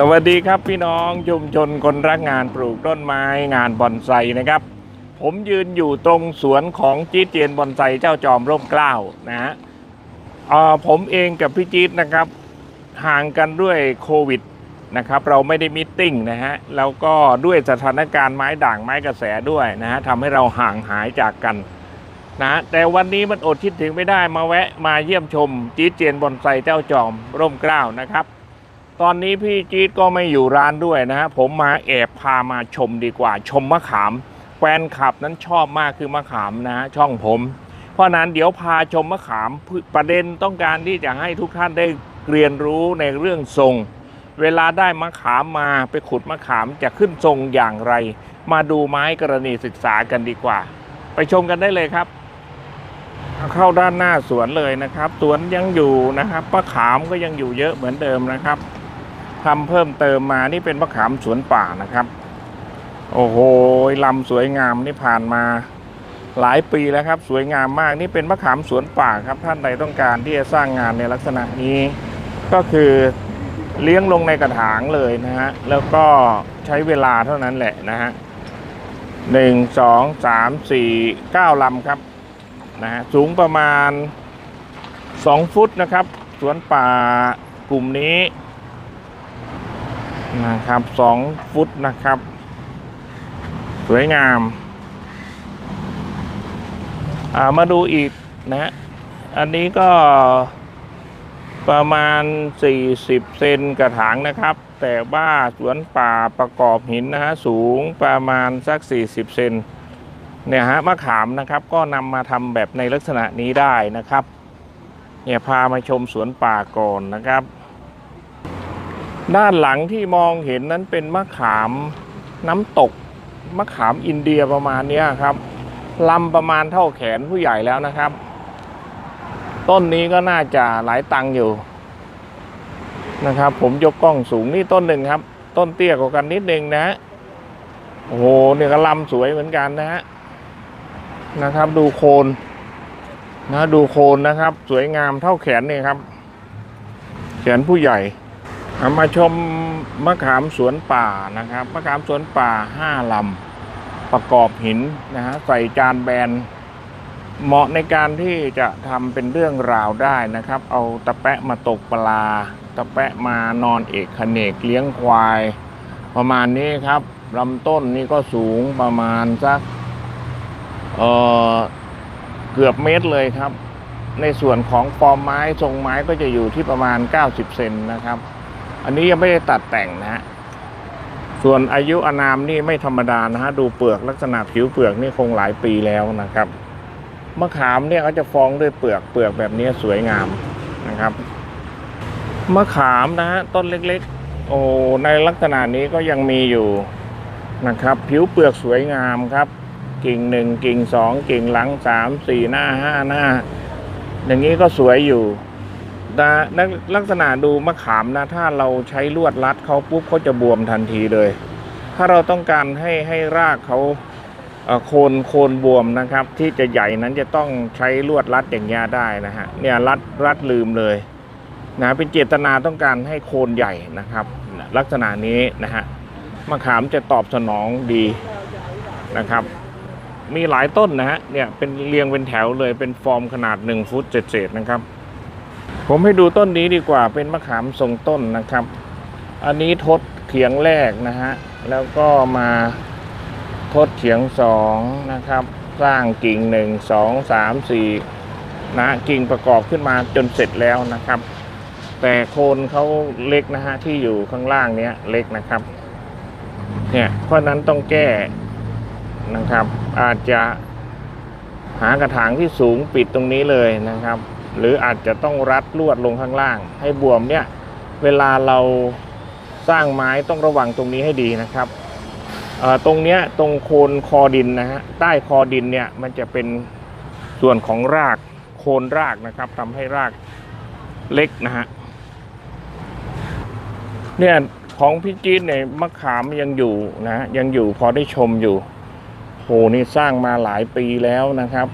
สวัสดีครับพี่น้องชุมชนคนรักงานปลูกต้นไม้งานบอนไซนะครับ ผมยืนอยู่ตรงสวนของจีดเจียนบอนไซเจ้าจอมร่มเกล้านะฮะผมเองกับพี่จี๊ดนะครับ ห่างกันด้วยโควิดนะครับ เราไม่ได้มิทติ้งนะฮะแล้วก็ด้วยสถานการณ์ไม้ด่างไม้กระแสด้วยนะฮะทำให้เราห่างหายจากกันนะแต่วันนี้มันอดคิดถึงไม่ได้มาแวะมาเยี่ยมชมจีดเจียนบอนไซเจ้าจอมร่มเกล้านะครับ ตอนนี้พี่จี๊ดก็ไม่อยู่ร้านด้วยนะฮะผมมาแอบพามาชมดีกว่า ชมมะขามแฟนคลับนั้นชอบมากคือมะขามนะฮะช่องผม เพราะนั้นเดี๋ยวพาชมมะขามประเด็นต้องการที่จะให้ทุกท่านได้เรียนรู้ในเรื่องทรง เวลาได้มะขามมาไปขุดมะขามจะขึ้นทรงอย่างไร มาดูไม้กรณีศึกษากันดีกว่า ไปชมกันได้เลยครับเข้าด้านหน้าสวนเลยนะครับ สวนยังอยู่นะครับมะขามก็ยังอยู่เยอะเหมือนเดิมนะครับ ทำเพิ่มเติมมานี่เป็นมะขามสวนป่านะครับ โอ้โหลำสวยงามนี่ผ่านมาหลายปีแล้วครับ สวยงามมากนี่เป็นมะขามสวนป่าครับท่านใดต้องการที่จะสร้างงานในลักษณะนี้ ก็คือเลี้ยงลงในกระถางเลยนะฮะแล้วก็ใช้เวลาเท่านั้นแหละนะฮะหนึ่งสองสามสี่เก้าลำครับนะฮะสูงประมาณ2ฟุตนะครับ สวนป่ากลุ่มนี้ นะครับ2ฟุตนะครับ สวยงามามาดูอีกนะฮะอันนี้ก็ประมาณ 40 เซนกระถางนะครับ แต่ว่าสวนป่าประกอบหินนะฮะสูงประมาณสัก 40 เซนเนี่ยฮะมะขามนะครับก็นำมาทำแบบในลักษณะนี้ได้นะครับ เนี่ยพามาชมสวนป่าก่อนนะครับ ด้านหลังที่มองเห็นนั้นเป็นมะขามน้ำตก มะขามอินเดียประมาณนี้ครับลำประมาณเท่าแขนผู้ใหญ่แล้วนะครับ ต้นนี้ก็น่าจะหลายตังค์อยู่นะครับ ผมยกกล้องสูงนี่ต้นหนึ่งครับ ต้นเตี้ยกว่ากันนิดนึงนะโอ้โหเนี่ยก็ลำสวยเหมือนกันนะฮะนะครับ ดูโคนนะดูโคนนะครับ สวยงามเท่าแขนนี่ครับ แขนผู้ใหญ่ามาชมมะขามสวนป่านะครับมะขามสวนป่าห้าลำประกอบหินนะฮะใส่จานแบน เหมาะในการที่จะทำเป็นเรื่องราวได้นะครับ เอาตะแปะมาตกปลา ตะแปะมานอนเอกขเนกเลี้ยงควาย ประมาณนี้ครับลำต้นนี่ก็สูงประมาณสักเออเกือบเมตรเลยครับ ในส่วนของฟอร์มไม้ทรงไม้ก็จะอยู่ที่ประมาณ 90 เซนนะครับ อันนี้ยังไม่ได้ตัดแต่งนะฮะส่วนอายุอานามนี่ไม่ธรรมดานะฮะดูเปลือกลักษณะผิวเปลือกนี่คงหลายปีแล้วนะครับมะขามเนี่ยเขาจะฟองด้วยเปลือกเปลือกแบบนี้สวยงามนะครับมะขามนะฮะต้นเล็กๆ โอ้ในลักษณะนี้ก็ยังมีอยู่นะครับ ผิวเปลือกสวยงามครับ กิ่งหนึ่งกิ่งสองกิ่งหลังสามสี่หน้าห้าหน้า อย่างนี้ก็สวยอยู่ นะลักลักษณะดูมะขามนะ ถ้าเราใช้ลวดรัดเขาปุ๊บเขาจะบวมทันทีเลย ถ้าเราต้องการให้ให้รากเขาโคนโคนบวมนะครับ ที่จะใหญ่นั้นจะต้องใช้ลวดรัดอย่างเงี้ได้นะฮะเนี่ยรัดรัดลืมเลยนะเป็นเจตนาต้องการให้โคนใหญ่นะครับ ลักษณะนี้นะฮะมะขามจะตอบสนองดีนะครับ มีหลายต้นนะฮะเนี่ยเป็นเรียงเป็นแถวเลยเป็นฟอร์มขนาด1ฟุตเศษๆนะครับ ผมให้ดูต้นนี้ดีกว่าเป็นมะขามทรงต้นนะครับ อันนี้ทดเถียงแรกนะฮะ แล้วก็มาทดเถียงสองนะครับ สร้างกิ่งหนึ่งสองสามสี่นะกิ่งประกอบขึ้นมาจนเสร็จแล้วนะครับ แต่โคนเขาเล็กนะฮะที่อยู่ข้างล่างเนี้ยเล็กนะครับเนี่ยเพราะนั้นต้องแก้นะครับ อาจจะหากระถางที่สูงปิดตรงนี้เลยนะครับ หรืออาจจะต้องรัดลวดลงข้างล่าง ให้บวมเนี่ยเวลาเราสร้างไม้ต้องระวังตรงนี้ให้ดีนะครับตรงเนี้ยตรงโคนคอดินนะฮะใต้คอดินเนี่ยมันจะเป็นส่วนของรากโคนรากนะครับทำให้รากเล็กนะฮะเนี่ยของพี่จีนเนี่ยมะขามยังอยู่นะยังอยู่พอได้ชมอยู่โหนี่สร้างมาหลายปีแล้วนะครับ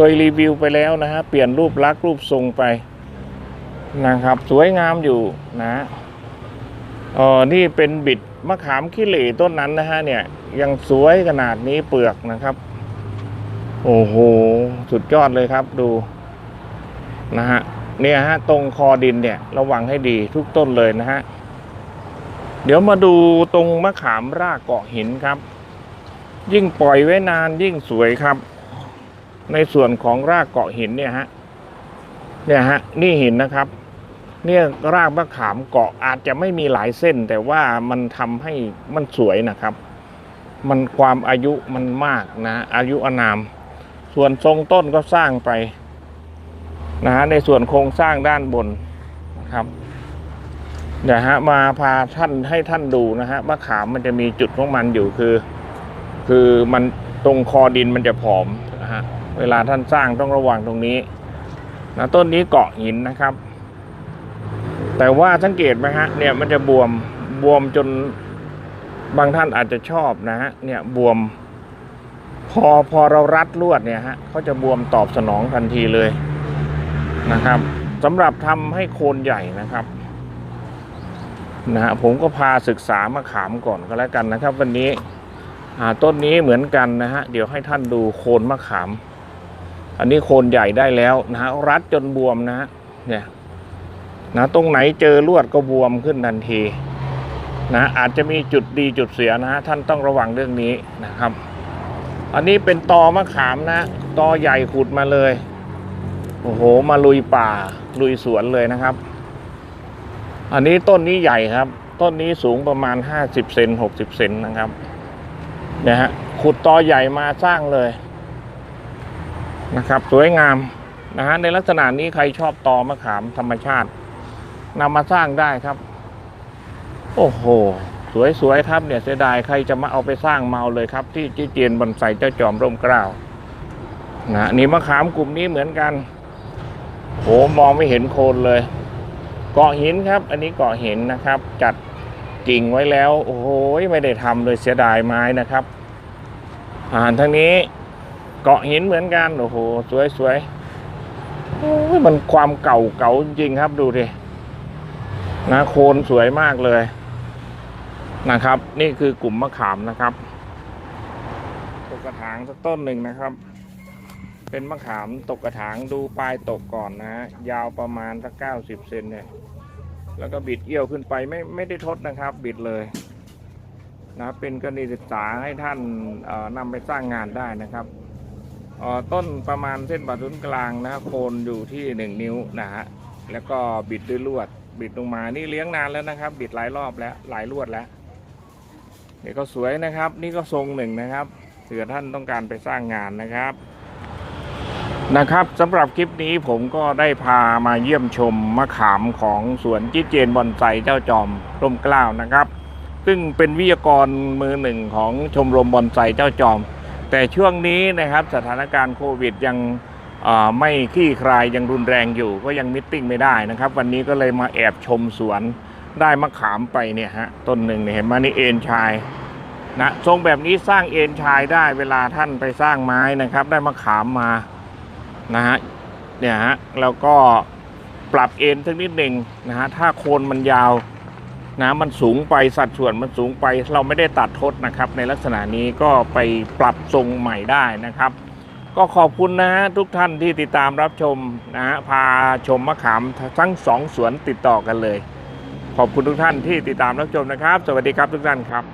เคยรีวิวไปแล้วนะฮะ เปลี่ยนรูปลักษณ์รูปทรงไปนะครับ สวยงามอยู่นะเอ๋อนี่เป็นบิดมะขามขี้เหร่ต้นนั้นนะฮะเนี่ยยังสวยขนาดนี้เปลือกนะครับ โอ้โห สุดยอดเลยครับดูนะฮะเนี่ยฮะตรงคอดินเนี่ยระวังให้ดีทุกต้นเลยนะฮะ เดี๋ยวมาดูตรงมะขามรากเกาะหินครับ ยิ่งปล่อยไว้นานยิ่งสวยครับ ในส่วนของรากเกาะหินเนี่ยฮะเนี่ยฮะนี่หินนะครับ เนี่ยรากมะขามเกาะอาจจะไม่มีหลายเส้น แต่ว่ามันทำให้มันสวยนะครับ มันความอายุมันมากนะ อายุอนาม ส่วนทรงต้นก็สร้างไปนะฮะในส่วนโครงสร้างด้านบนนะครับเดี๋ยวฮะมาพาท่านให้ท่านดูนะฮะมะขามมันจะมีจุดของมันอยู่คือ คือมันตรงคอดินมันจะผอม เวลาท่านสร้างต้องระวังตรงนี้นะต้นนี้เกาะหินนะครับ แต่ว่าสังเกตไหมฮะเนี่ยมันจะบวมบวมจนบางท่านอาจจะชอบนะฮะเนี่ยบวม พอพอเรารัดลวดเนี่ยฮะเขาจะบวมตอบสนองทันทีเลยนะครับสำหรับทำให้โคนใหญ่นะครับนะฮะผมก็พาศึกษามะขามก่อนก็แล้วกันนะครับ วันนี้ต้นนี้เหมือนกันนะฮะเดี๋ยวให้ท่านดูโคนมะขาม อันนี้โคนใหญ่ได้แล้วนะฮะรัดจนบวมนะฮะเนี่ยนะตรงไหนเจอลวดก็บวมขึ้นทันทีนะอาจจะมีจุดดีจุดเสียนะฮะท่านต้องระวังเรื่องนี้นะครับ อันนี้เป็นตอมะขามนะตอใหญ่ขุดมาเลยโอ้โหมาลุยป่าลุยสวนเลยนะครับ อันนี้ต้นนี้ใหญ่ครับ ต้นนี้สูงประมาณ50เซน60เซนนะครับเนี่ยฮะขุดตอใหญ่มาสร้างเลย นะครับสวยงามนะฮะในลักษณะนี้ใครชอบตอมะขามธรรมชาตินำมาสร้างได้ครับ โอ้โห สวยๆครับเนี่ยเสียดายใครจะมาเอาไปสร้างเมาเลยครับ ที่จีเจียนบอนไซเจ้าจอมร่มเกล้านะนี่มะขามกลุ่มนี้เหมือนกันโหมองไม่เห็นโคนเลย เกาะหินครับ อันนี้เกาะหินนะครับ จัดกิ่งไว้แล้ว โอ้โหไม่ได้ทำเลยเสียดายไม้นะครับ อ่านทางนี้ เกาะหินเหมือนกันโอ้โหสวยๆโอ้ยมันความเก่าเก่าจริงครับดูดินะโคนสวยมากเลยนะครับ นี่คือกลุ่มมะขามนะครับตกกระถางสักต้นหนึ่งนะครับ เป็นมะขามตกกระถางดูปลายตกก่อนนะฮะยาวประมาณสักเก้าสิบเซนเนี่ย แล้วก็บิดเอี้ยวขึ้นไปไม่ไม่ได้ทดนะครับ บิดเลยนะเป็นกรณีศึกษาให้ท่านนำไปสร้างงานได้นะครับ ต้นประมาณเส้นผ่าศูนย์กลางนะโคนอยู่ที่หนึ่งนิ้วนะฮะแล้วก็บิดด้วยลวด บิดลงมานี่เลี้ยงนานแล้วนะครับ บิดหลายรอบแล้วหลายลวดแล้วนี่ก็สวยนะครับ นี่ก็ทรงหนึ่งนะครับเผื่อท่านต้องการไปสร้างงานนะครับนะครับสำหรับคลิปนี้ผมก็ได้พามาเยี่ยมชมมะขามของสวนจิเจนบอนไซเจ้าจอมร่มเกล้านะครับ ซึ่งเป็นวิทยากรมือหนึ่งของชมรมบอนไซเจ้าจอม แต่ช่วงนี้นะครับสถานการณ์โควิดยังไม่คลี่คลายยังรุนแรงอยู่ ก็ยังมิทติ้งไม่ได้นะครับ วันนี้ก็เลยมาแอบชมสวนได้มะขามไปเนี่ยฮะต้นหนึ่งเนี่ยเห็นไหมนี่เอ็นชายนะทรงแบบนี้สร้างเอ็นชายได้เวลาท่านไปสร้างไม้นะครับ ได้มะขามมานะฮะเนี่ยฮะแล้วก็ปรับเอ็นสักนิดหนึ่งนะฮะถ้าโคนมันยาว นะมันสูงไปสัดส่วนมันสูงไป เราไม่ได้ตัดทดนะครับ ในลักษณะนี้ก็ไปปรับทรงใหม่ได้นะครับ ก็ขอบคุณนะฮะทุกท่านที่ติดตามรับชมนะฮะพาชมมะขามทั้งสองสวนติดต่อกันเลย ขอบคุณทุกท่านที่ติดตามรับชมนะครับ สวัสดีครับทุกท่านครับ